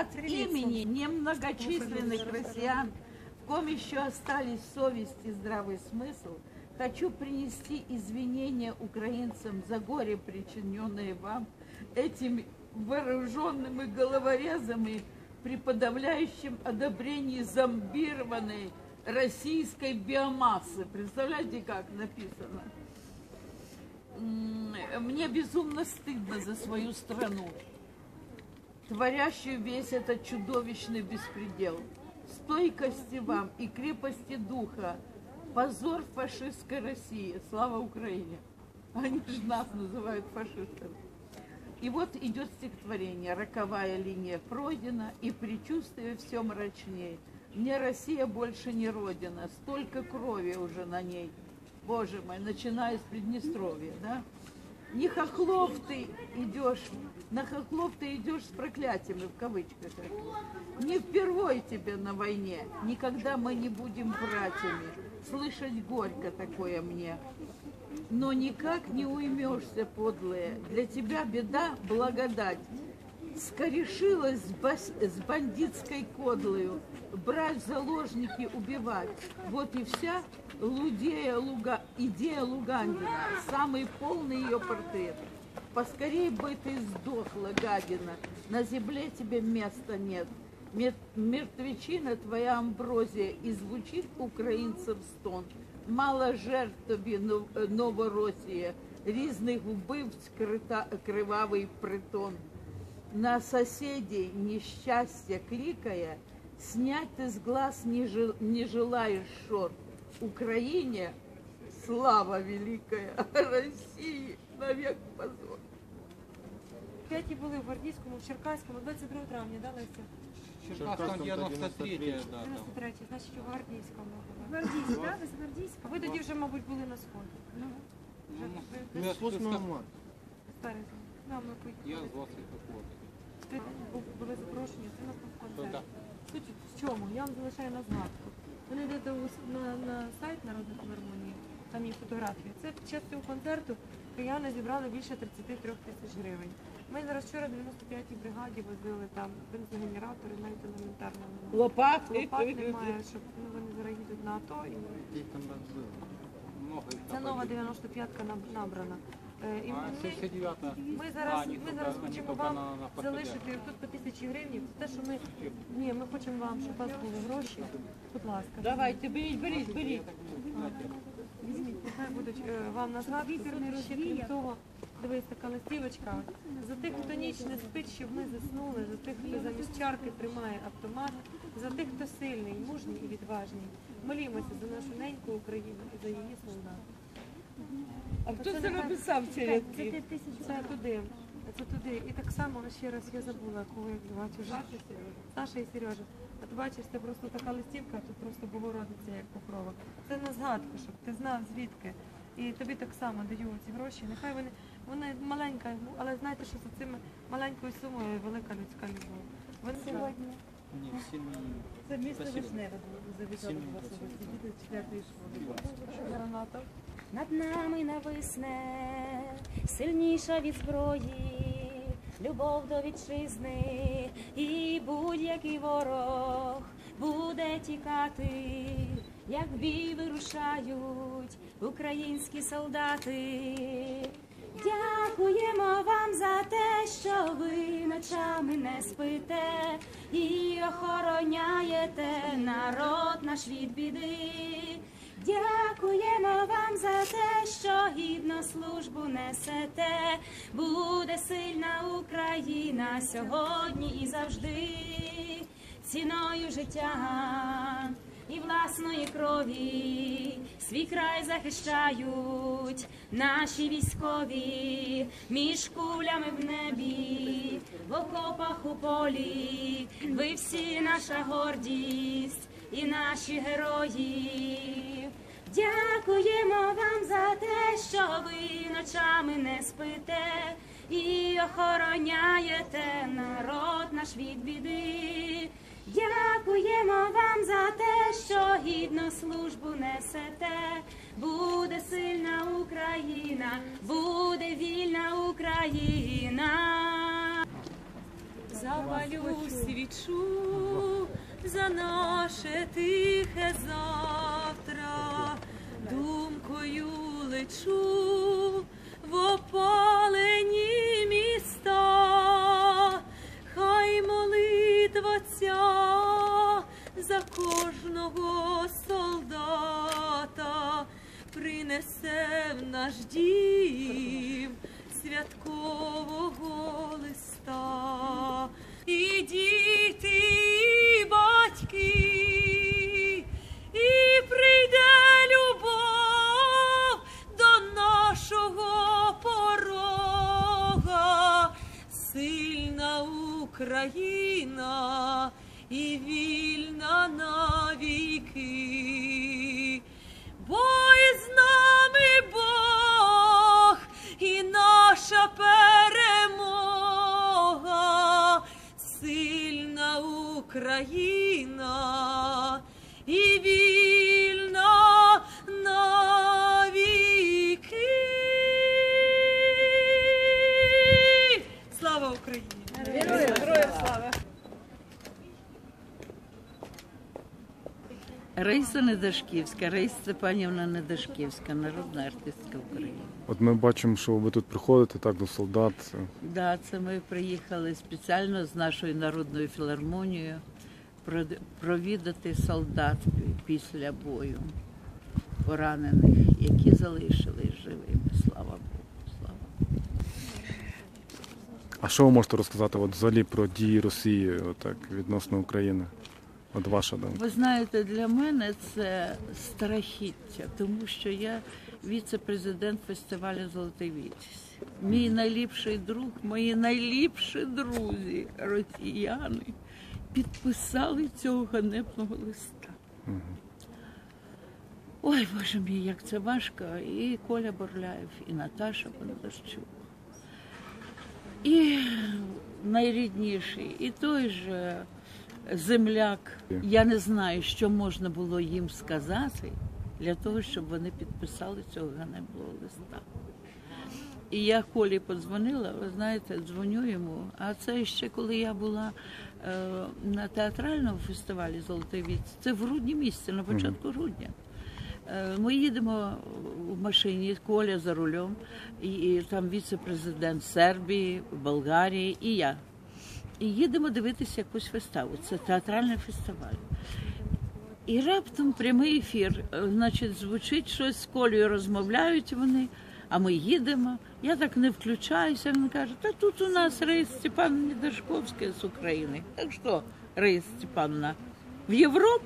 От имени немногочисленных россиян, в ком еще остались совесть и здравый смысл, хочу принести извинения украинцам за горе, причиненное вам этими вооруженными головорезами подавляющем одобрении зомбированной российской биомассы. Представляете, как написано? Мне безумно стыдно за свою страну, творящую весь этот чудовищный беспредел. Стойкости вам и крепости духа. Позор фашистской России. Слава Украине. Они же нас называют фашистами. И вот идет стихотворение. Роковая линия пройдена, и предчувствие все мрачней. Мне Россия больше не родина, столько крови уже на ней. Боже мой, начиная с Приднестровья, да? Не хохлов ты идешь, на хохлов ты идешь с проклятиями, в кавычках. Не впервой тебе на войне, никогда мы не будем братьями. Слышать горько такое мне. Но никак не уймешься, подлая. Для тебя беда – благодать. Скорешилась с, бас- с бандитской кодлою, брать заложники, убивать. Вот и вся лудея Луга... идея Лугандина, самый полный ее портрет. Поскорей бы ты сдохла, гадина, на земле тебе места нет. Мер- Мертвечина твоя амброзия, и звучит українцям стон. Мало жертв тобі, нов- е, Новоросія, різних вбивць крита- кривавий притон. На соседей несчастье кликая, снять ты с глаз не, жел- не желаешь шор. Украине слава великая, России навек позор. П'яті були в Гвардійському, в Черкаському, 22 травня, да, Леся? Черкаском 93 дата. 93, значить у Гвардійському. були. Гвардійська, да? Ви з Гвардійська? А ви тоді вже, мабуть, були на сході. Ну, вже ви- ви 8 марта. старі. Ну, а ми Я поїхали. з 20 Ти бу- були запрошені, ти на концерт. Так. Суть в чому? Я вам залишаю на згадку. У с- на, на сайт Народної філармонії, там є фотографії. Це під час цього концерту кияни зібрали більше 33 тисяч гривень. Ми зараз вчора 95-й бригаді возили там бензогенератори, навіть елементарно. Лопат. Лопат немає, щоб ну, вони зараз їдуть на АТО. І... Це нова 95-ка набрана. Е, І ми, ми зараз, ми зараз хочемо вам залишити тут по тисячі гривень. Те, що ми ні, ми хочемо вам, щоб у вас були гроші. Будь ласка, Давайте, беріть, беріть, беріть. візьміть, нехай будуть е, вам на згадку. Крім того, дивись, така листівочка. За тих, хто ніч не спить, щоб ми заснули, за тих, хто замість чарки тримає автомат, за тих, хто сильний, мужній і відважний. Молімося за нашу неньку Україну і за її солдат. А хто Це написав ці рядки? Це туди. Це туди. І так само ще раз я забула, кого я вже. Саша і Сережа. От бачиш, це просто така листівка, тут просто Богородиця як покрова. Це на згадку, щоб ти знав звідки. І тобі так само даю ці гроші. Нехай вони, вони маленька, але знаєте, що за цими маленькою сумою велика людська любов. Вони сьогодні. Ні, всі. Це місто. Вишневе завітало вас діти четвертої школи. Граната. Над нами нависне сильніша від зброї, любов до вітчизни, і будь-який ворог буде тікати, як бій вирушають українські солдати. Дякуємо вам за те, що ви ночами не спите і охороняєте народ наш від біди. Дякуємо вам за те, що гідно службу несете. Буде сильна Україна сьогодні і завжди, ціною життя і власної крові свій край захищають наші військові між кулями в небі, в окопах у полі. Ви всі наша гордість і наші герої. Дякуємо вам за те, що ви ночами не спите і охороняєте народ наш від біди. Дякуємо вам за те, що гідно службу несете. Буде сильна Україна, буде вільна Україна. За запалю свічу за наше тихе завтра, думкою лечу в опалені міста, хай молитва ця за кожного солдата принесе в наш дім святкового Україна і вільна навіки. Бо із нами Бог і наша перемога, сильна Україна Раїса Недашківська, Раїса Степанівна Недашківська, народна артистка України. От ми бачимо, що ви тут приходите так до солдат. Да, це ми приїхали спеціально з нашою народною філармонією провідати солдат після бою, поранених, які залишились живими. Слава Богу. Слава. А що ви можете розказати от взагалі про дії Росії отак, відносно України? От ваша думка. Ви знаєте, для мене це страхіття, тому що я віце-президент фестивалю Золотий Вітязь. Мій найліпший друг, мої найліпші друзі, росіяни, підписали цього ганебного листа. Ой, Боже мій, як це важко. І Коля Борляєв, і Наташа Бондарчук. І найрідніший, і той же земляк. Я не знаю, що можна було їм сказати для того, щоб вони підписали цього ганебного листа. І я Колі подзвонила, ви знаєте, дзвоню йому. А це ще коли я була е, на театральному фестивалі Золотий віць. Це в грудні місяці, на початку грудня. Е, Ми їдемо в машині, Коля за рулем, і, і там віце-президент Сербії, Болгарії і я. І їдемо дивитися якусь виставу. Це театральний фестиваль. І раптом прямий ефір. Е, Значить, звучить щось з Колею, розмовляють вони, а ми їдемо. Я так не включаюся. Він каже, та тут у нас Раїса Степановна Дашковська з України. Так що, Раїса Степановна, в Європу?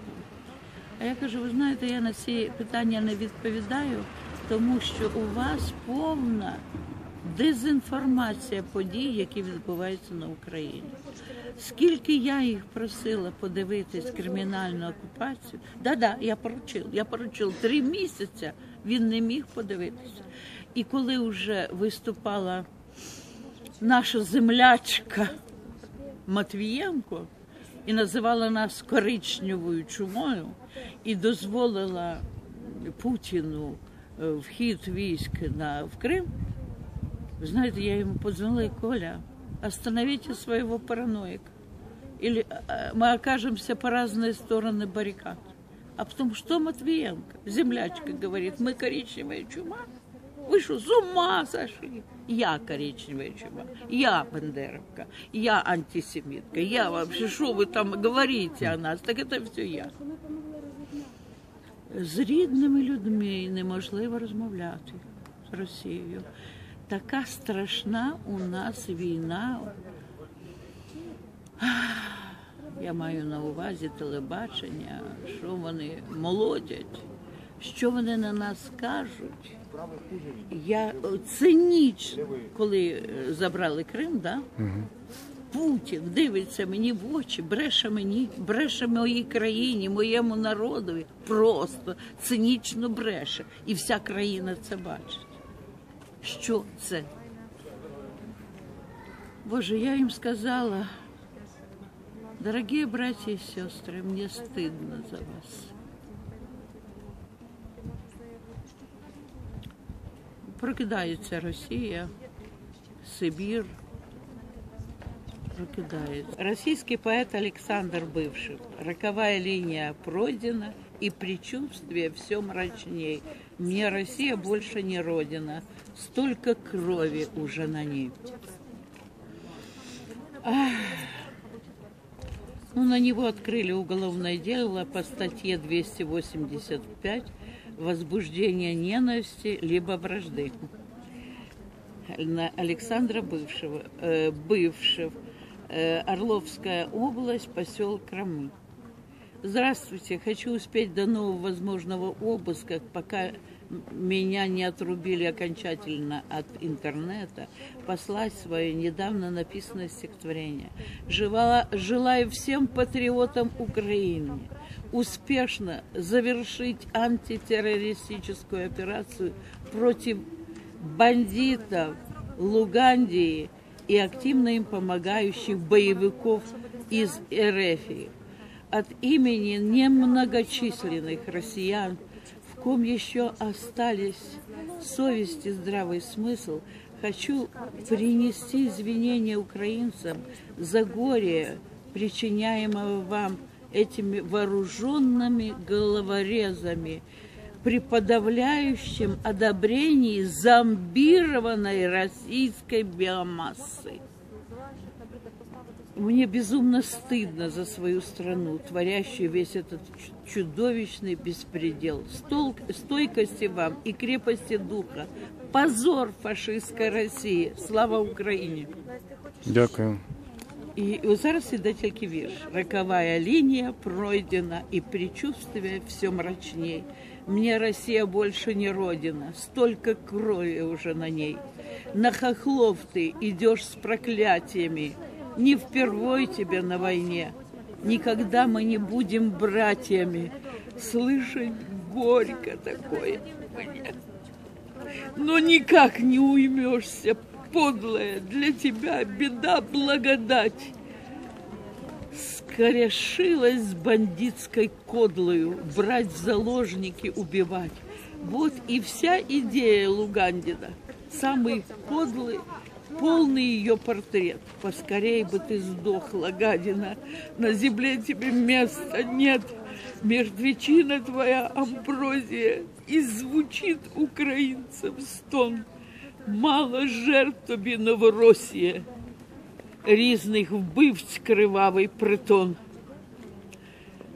А я кажу, ви знаєте, я на ці питання не відповідаю, тому що у вас повна дезінформація подій, які відбуваються на Україні. Скільки я їх просила подивитись кримінальну окупацію, да-да, я поручив, я поручив три місяці, він не міг подивитися. І коли вже виступала наша землячка Матвієнко і називала нас коричневою чумою і дозволила Путіну е, вхід військ на в Крим. Вы знаете, я ему позвонила, и Коля, остановите своего параноика. Или э, мы окажемся по разные стороны баррикад. А потом, что Матвиенко, землячка, говорит, мы коричневая чума? Вы что, с ума сошли? Я коричневая чума, я бандеровка, я антисемитка, я вообще, что вы там говорите о нас? Так это все я. З рідними людьми неможливо розмовляти з Росією. Така страшна у нас війна. Я маю на увазі телебачення, що вони молодять, що вони на нас кажуть. Я о, цинічно, коли е, забрали Крим, да? Путін дивиться мені в очі, бреше мені, бреше моїй країні, моєму народові. Просто цинічно бреше. І вся країна це бачить. Що це? Боже, я їм сказала, дорогі браті і сестри, мені стидно за вас. Прокидається Росія, Сибір. прокидает. Российский поэт Александр Бывший. Роковая линия пройдена, и предчувствие все мрачней. Мне Россия больше не родина, столько крови уже на ней. Ах. Ну, на него открыли уголовное дело по статье 285 «Возбуждение ненависти либо вражды» на Александра Бывшего, э, Бывшев, Орловская область, поселок Крамы. Здравствуйте, хочу успеть до нового возможного обыска, пока меня не отрубили окончательно от интернета, послать свое недавно написанное стихотворение. Жела- Желаю всем патриотам Украины успешно завершить антитеррористическую операцию против бандитов Лугандии и активно им помогающих боевиков из РФ. От имени немногочисленных россиян, в ком еще остались совесть и здравый смысл, хочу принести извинения украинцам за горе, причиняемого вам этими вооруженными головорезами, при подавляющем одобрении зомбированной российской биомассы. Мне безумно стыдно за свою страну, творящую весь этот чудовищный беспредел. Стол, стойкости вам и крепости духа. Позор фашистской России. Слава Україні! Дякую. І зараз іде тільки вірш. Роковая линия пройдена, и предчувствие все мрачней. Мне Россия больше не родина, столько крови уже на ней. На хохлов ты идешь с проклятиями, не впервой тебе на войне. Никогда мы не будем братьями. Слышать горько такое мне. Но никак не уймешься, подлая, для тебя беда, благодать. Скорешилась с бандитской кодлою, брать заложники, убивать. Вот и вся идея Лугандина. Самый подлый, полный ее портрет. Поскорей бы ты сдохла, гадина. На земле тебе места нет. Мертвечина твоя амброзия. И звучит украинцам стон. Мало жертв тобі Новоросія, різних вбивць кривавий притон.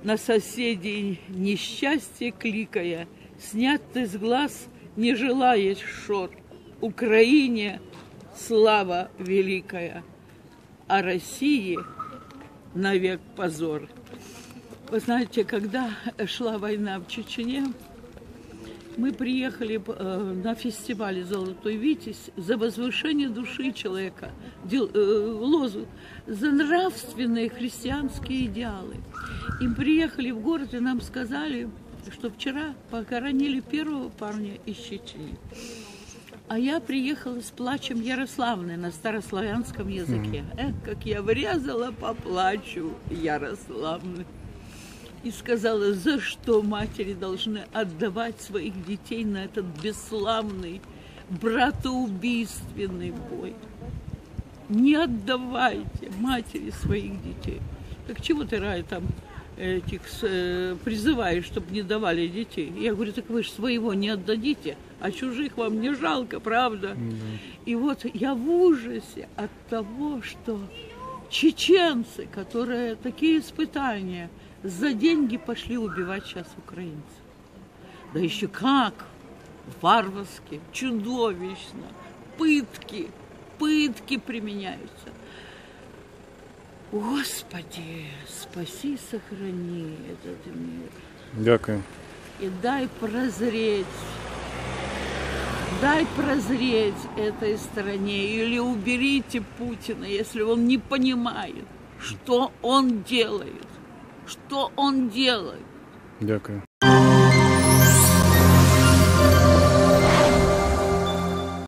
На соседей несчастье кликая, снять ты с глаз не желаешь шор. Украине слава великая, а России навек позор. Вы знаете, когда шла война в Чечне, мы приехали э, на фестивале «Золотой Витязь» за возвышение души человека, э, лозу, за нравственные христианские идеалы. И приехали в город, и нам сказали, что вчера похоронили первого парня из Чечни. А я приехала с плачем Ярославны на старославянском языке. Эх, как я врезала по плачу Ярославны и сказала, за что матери должны отдавать своих детей на этот бесславный, братоубийственный бой. Не отдавайте матери своих детей. Так чего ты, Рай, там этих э, призываешь, чтобы не давали детей? Я говорю, так вы же своего не отдадите, а чужих вам не жалко, правда? И вот я в ужасе от того, что чеченцы, которые такие испытания – за деньги пошли убивать сейчас украинцев. Да еще как! Варварски, чудовищно, пытки, пытки применяются. Господи, спаси, сохрани этот мир. Дякую. И дай прозреть, дай прозреть этой стране. Или уберите Путина, если он не понимает, что он делает. Что он делает. Дякую.